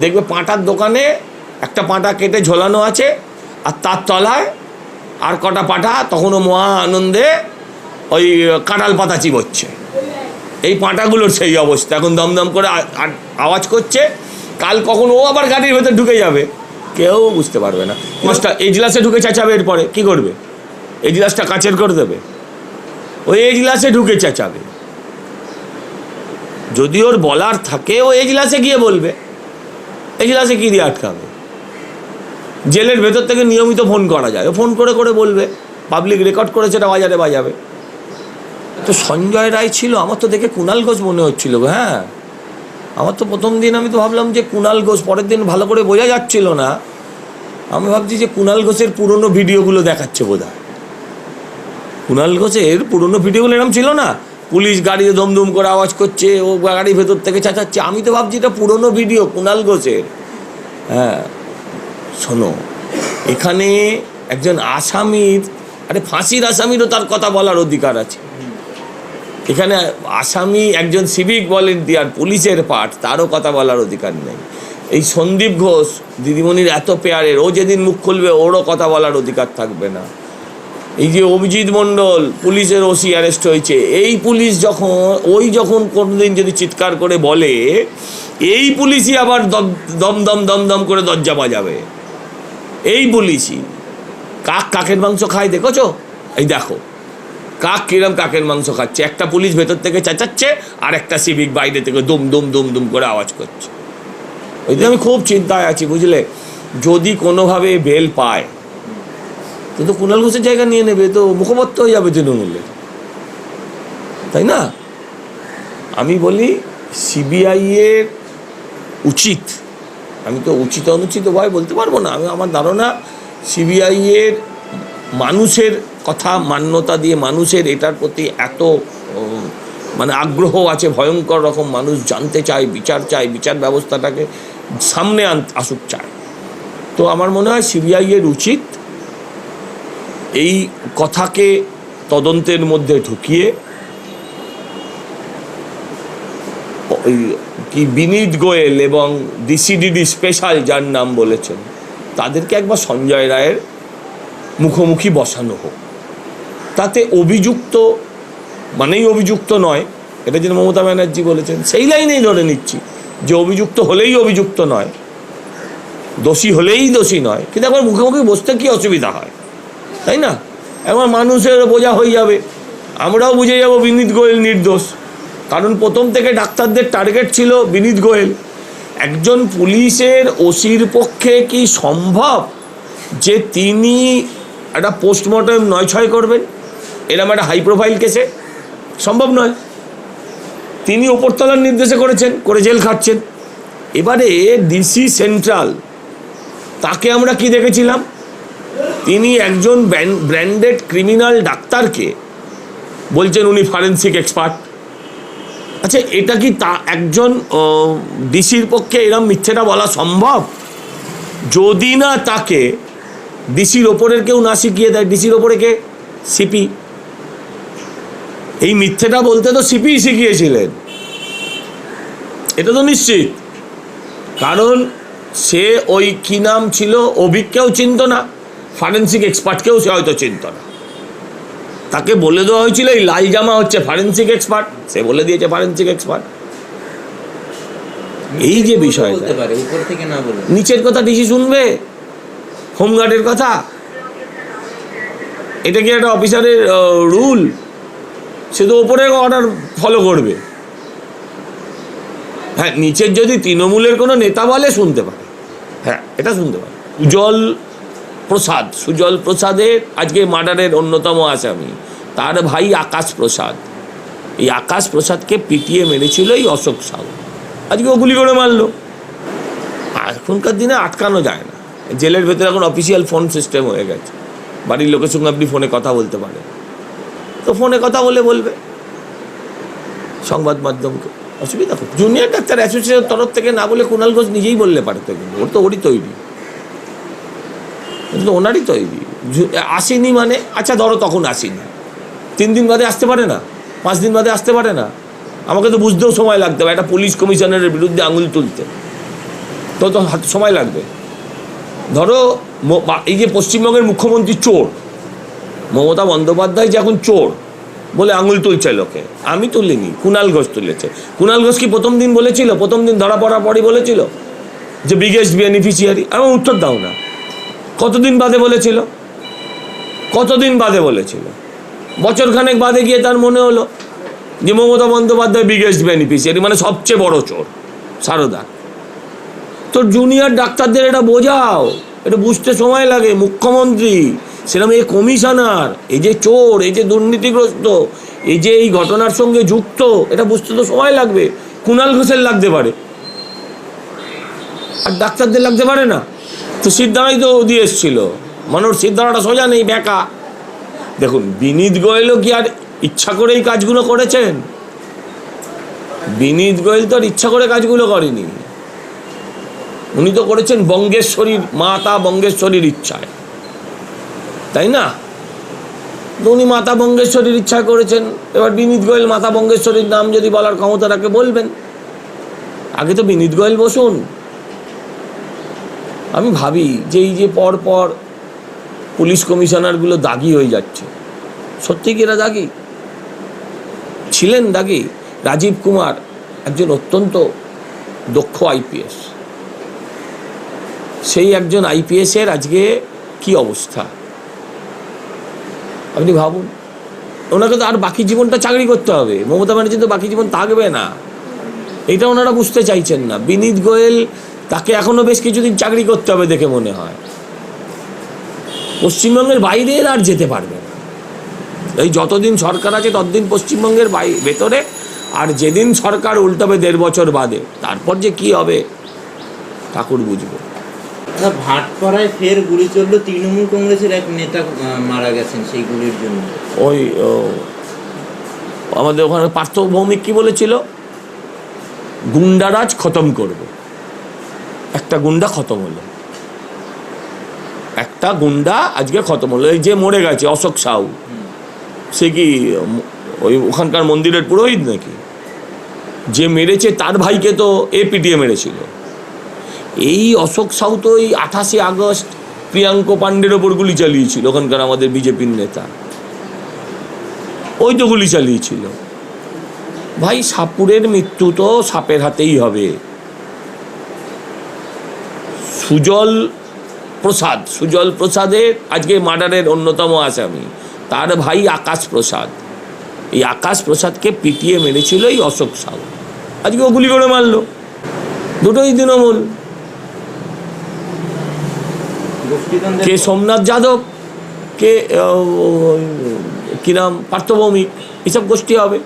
দেখবে পাঁটার দোকানে একটা পাঁটা কেটে ঝোলানো আছে, আর তার তলায় আর কটা পাঁঠা তখনও মহা আনন্দে ওই কাঁঠাল পাতা চিবোচ্ছে। এই পাঁটাগুলোর সেই অবস্থা। এখন দমদম করে আওয়াজ করছে। কাল কখন ও আবার গাড়ির ভেতর ঢুকে যাবে। কেউ বুঝতে পারবে না। মাছটা এজলাসে ঢুকে চেঁচাবে এরপরে, কি করবে? এজলাসটা কাচের করে দেবে। ওই এজলাসে ঢুকে চেঁচাবে। যদি ওর বলার থাকে, ও এজলাসে গিয়ে বলবে। এজলাসে কি দিয়ে আটকাবে? জেলের ভেতর থেকে নিয়মিত ফোন করা যায়। ও ফোন করে করে বলবে পাবলিক রেকর্ড করে সেটা বাজারে বাজাবে। তো সঞ্জয় রায় ছিল, আমার তো দেখে কুণাল ঘোষ মনে হচ্ছিল হ্যাঁ। আমার তো প্রথম দিন আমি তো ভাবলাম যে কুণাল ঘোষ, পরের দিন ভালো করে বোঝা যাচ্ছিল না। আমি ভাবছি যে কুণাল ঘোষের পুরনো ভিডিওগুলো দেখাচ্ছে বোধ হয় কুণাল ঘোষের পুরনো ভিডিওগুলো এরকম ছিল না, পুলিশ গাড়িতে দমদম করে আওয়াজ করছে, ও গাড়ির ভেতর থেকে চেঁচাচ্ছে। আমি তো ভাবছি এটা পুরনো ভিডিও কুণাল ঘোষের। হ্যাঁ শোনো, এখানে একজন আসামির, আরে ফাঁসির আসামিরও তার কথা বলার অধিকার আছে। এখানে আসামি একজন সিভিক ভলেন্টিয়ার পুলিশের পার্ট তারও কথা বলার অধিকার নেই। এই সন্দীপ ঘোষ, দিদিমণির এত পেয়ারের ও যেদিন মুখ খুলবে, ওরও কথা বলার অধিকার থাকবে না। এই যে অভিজিৎ মণ্ডল পুলিশের ওসি অ্যারেস্ট হয়েছে, এই পুলিশ যখন, ওই যখন কোনোদিন যদি চিৎকার করে বলে, এই পুলিশই আবার দম দম দম দম করে দরজা বাজাবে। এই পুলিশই। কাক কাকের মাংস খায় দেখেছ? এই দেখো। কাক কিরম কাকের মাংস খাচ্ছে? একটা পুলিশ ভেতর থেকে চেঁচাচ্ছে, আর একটা সিভিক বাইরে থেকে দুম দুম দুম দুম করে আওয়াজ করছে। ওই আমি খুব চিন্তায় আছি, বুঝলে? যদি কোনোভাবে বেল পায় তো তো কুণাল ঘোষের জায়গা নিয়ে নেবে, তো মুখপাত্র হয়ে যাবে তৃণমূলের তাই না? আমি বলি সিবিআই এর উচিত। আমি তো উচিত অনুচিত ভয় বলতে পারব না। আমি আমার ধারণা সিবিআই এর মানুষের কথা, মান্যতা দিয়ে মানুষের এটার প্রতি এত মানে আগ্রহ আছে, ভয়ঙ্কর রকম মানুষ জানতে চায়, বিচার চায়, বিচার ব্যবস্থাটাকে সামনে আন, আসুক চায়। তো আমার মনে হয় সিবিআই এর উচিত। এই কথাকে তদন্তের মধ্যে ঢুকিয়ে কি বিনীত গোয়েল এবং ডিসিডিডি স্পেশাল যার নাম বলেছেন, তাদেরকে একবার সঞ্জয় রায়ের মুখোমুখি বসানো হোক। তাতে অভিযুক্ত মানেই অভিযুক্ত নয়, এটা যেন মমতা ব্যানার্জি বলেছেন, সেই লাইনেই ধরে নিচ্ছি, যে অভিযুক্ত হলেই অভিযুক্ত নয়, দোষী হলেই দোষী নয়, কিন্তু একবার মুখোমুখি বসতে কি অসুবিধা হয়? তাই না? এবার মানুষের বোঝা হয়ে যাবে। আমরাও বুঝে যাব বিনীত গোয়েল নির্দোষ। কারণ প্রথম থেকে ডাক্তারদের টার্গেট ছিল বিনীত গোয়েল। একজন পুলিশের ওসির পক্ষে কি সম্ভব যে তিনি একটা পোস্টমর্টম নয় ছয় করবেন? এরকম একটা হাই প্রোফাইল কেসে সম্ভব নয়। তিনি ওপরতলার নির্দেশে করেছেন, করে জেল খাটছেন। এবারে ডিসি সেন্ট্রাল তাকে আমরা কি দেখেছিলাম? তিনি একজন ব্র্যান্ডেড ক্রিমিনাল ডাক্তারকে বলছেন উনি ফরেন্সিক এক্সপার্ট আচ্ছা এটা কি তা একজন ডিসির পক্ষে এরম মিথ্যেটা বলা সম্ভব? যদি না তাকে ডিসির ওপরের কেউ না শিখিয়ে দেয়, ডিসির ওপরে কে? সিপি। এই মিথ্যেটা বলতে তো সিপি শিখিয়েছিলেন। এটা তো নিশ্চিত। কারণ সে ওই কি নাম ছিল, অভিককেও চিনত না। ফরেন্সিক এক্সপার্টকেও সে হয়তো চিনত না। তাকে বলে দেওয়া হয়েছিল এই লাল জামা হচ্ছে ফরেন্সিক এক্সপার্ট সে বলে দিয়েছে ফরেন্সিক এক্সপার্ট এই যে বলে। নিচের কথা ডিসি শুনবে? হোমগার্ডের কথা? এটা কি একটা অফিসারের রুল? সে তো ওপরে অর্ডার ফলো করবে। হ্যাঁ নিচের যদি তৃণমূলের কোনো নেতা বলে শুনতে পারে। হ্যাঁ এটা শুনতে পারে। সুজল প্রসাদ সুজল প্রসাদের আজকে মার্ডারের অন্যতম আসামি তার ভাই আকাশ প্রসাদ। এই আকাশ প্রসাদকে পিটিয়ে মেরেছিল এই অশোক সাউ। আজকে ও গুলি করে মারলো। এখনকার দিনে আটকানো যায় না। জেলের ভেতরে এখন অফিসিয়াল ফোন সিস্টেম হয়ে গেছে। বাড়ির লোকের সঙ্গে আপনি ফোনে কথা বলতে পারেন। তো ফোনে কথা বলে বলবে। সংবাদ মাধ্যমকে। অসুবিধা জুনিয়র ডাক্তার অ্যাসোসিয়েশনের তরফ থেকে না বলে কুণাল ঘোষ নিজেই বললে পারতো কিন্তু। ওর তো ওরই তৈরি। কিন্তু ওনারই তৈরি আসেনি মানে আচ্ছা ধরো তখন আসেনি। তিন দিন বাদে আসতে পারে না? পাঁচ দিন বাদে আসতে পারে না? আমাকে তো বুঝতেও সময় লাগতে হবে, একটা পুলিশ কমিশনারের বিরুদ্ধে আঙুল তুলতে। তো তো সময় লাগবে। ধরো এই যে পশ্চিমবঙ্গের মুখ্যমন্ত্রী চোর, মমতা বন্দ্যোপাধ্যায় যে এখন চোর বলে আঙুল তুলছে লোকে। আমি তুলিনি কুণাল ঘোষ তুলেছে। কুণাল ঘোষ কি প্রথম দিন বলেছিল? প্রথম দিন ধরা পড়ার পরই বলেছিল? যে বিগেস্ট বেনিফিশিয়ারি, আমার উত্তর দাও না। কতদিন বাদে বলেছিল? কতদিন বাদে বলেছিল? বছরখানেক বাদে গিয়ে তার মনে হলো যে মমতা বন্দ্যোপাধ্যায় বিগেস্ট বেনিফিশিয়ারি মানে সবচেয়ে বড় চোর, সারদা। তোর জুনিয়র ডাক্তারদের এটা বোঝাও, এটা বুঝতে সময় লাগে, মুখ্যমন্ত্রী, সেরকম এই কমিশনার এই যে চোর, এই যে দুর্নীতিগ্রস্ত, এই যে এই ঘটনার সঙ্গে যুক্ত, এটা বুঝতে তো সময় লাগবে কুণাল ঘোষের লাগতে পারে। আর ডাক্তারদের লাগতে পারে না। তো সিদ্ধারাই তো দিয়ে এসছিল। মানুষ সিদ্ধারাটা সোজা নেই, বেকা। দেখুন, বিনীত গোয়েলও কি আর ইচ্ছা করে এই কাজগুলো করেছেন? বিনীত গোয়েল তো আর ইচ্ছা করে কাজগুলো করেনি। উনি তো করেছেন বঙ্গেশ্বরীর মাতা বঙ্গেশ্বরীর ইচ্ছায়। তাই না? উনি মাতা বঙ্গেশ্বরীর ইচ্ছা করেছেন। এবার বিনীত গোয়েল মাতা বঙ্গেশ্বরীর নাম যদি বলার ক্ষমতা রাখে বলবেন। আগে তো বিনীত গোয়েল বসুন। আমি ভাবি যে এই যে পর পর পুলিশ কমিশনারগুলো দাগি হয়ে যাচ্ছে, সত্যি কি এরা দাগি? ছিলেন দাগি রাজীব কুমার, একজন অত্যন্ত দক্ষ আইপিএস সেই একজন আইপিএসের আজকে কি অবস্থা? আপনি ভাবুন, ওনাকে তো আর বাকি জীবনটা চাকরি করতে হবে। মমতা ব্যানার্জি তো বাকি জীবন থাকবে না। এটা ওনারা বুঝতে চাইছেন না। বিনীত গোয়েল তাকে এখনও বেশ কিছুদিন চাকরি করতে হবে দেখে মনে হয়। পশ্চিমবঙ্গের বাইরে এরা আর যেতে পারবে না। এই যতদিন সরকার আছে ততদিন পশ্চিমবঙ্গের বাই ভেতরে আর যেদিন সরকার উল্টাবে দেড় বছর বাদে তারপর যে কি হবে ঠাকুর বুঝবে। ভাটপাড়ায় ফের গুলি চলল তৃণমূল কংগ্রেসের এক নেতা মারা গেছেন সেই গুলির জন্য। ওই আমাদের ওখানে পার্থ ভৌমিক কি বলেছিল? গুন্ডারাজ খতম করব। একটা গুন্ডা খতম হলো। একটা গুন্ডা আজকে খতম হলো। এই যে মরে গেছে, অশোক সাউ। সে কি, ওই ওখানকার মন্দিরের পুরোহিত নাকি? যে মেরেছে, তার ভাইকে তো এ পিটিয়ে মেরেছিল। এই অশোক সাউ তো ওই আঠাশে আগস্ট প্রিয়াঙ্ক পাণ্ডের ওপর গুলি চালিয়েছিল, ওখানকার আমাদের বিজেপির নেতা। ওই তো গুলি চালিয়েছিল। ভাই, সাপুরের মৃত্যু তো সাপের হাতেই হবে। সুজল প্রসাদ সুজল প্রসাদের আজকে মার্ডারের অন্যতম আসামি তার ভাই আকাশ প্রসাদ। এই আকাশ প্রসাদকে পিটিয়ে মেরেছিল এই অশোক সাউ। আজকে ও গুলি করে মারলো। দুটোই তৃণমূল। কে সোমনাথ যাদব কে আহ, কি নাম পার্থভৌমিক এসব গোষ্ঠী হবে।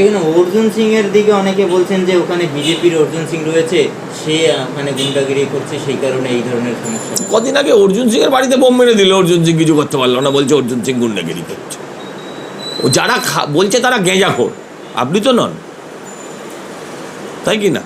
এখানে অর্জুন সিং এর দিকে অনেকে বলছেন যে ওখানে বিজেপির অর্জুন সিং রয়েছে, সে মানে গুন্ডাগিরি করছে, সেই কারণে এই ধরনের সমস্যা। কদিন আগে অর্জুন সিং এর বাড়িতে বোম মেরে দিল, অর্জুন সিং কিছু করতে পারল না, বলছে অর্জুন সিং গুন্ডাগিরি করছে। ও যারা বলছে তারা গেঁজাখোর। আপনি তো নন। তাই কি না?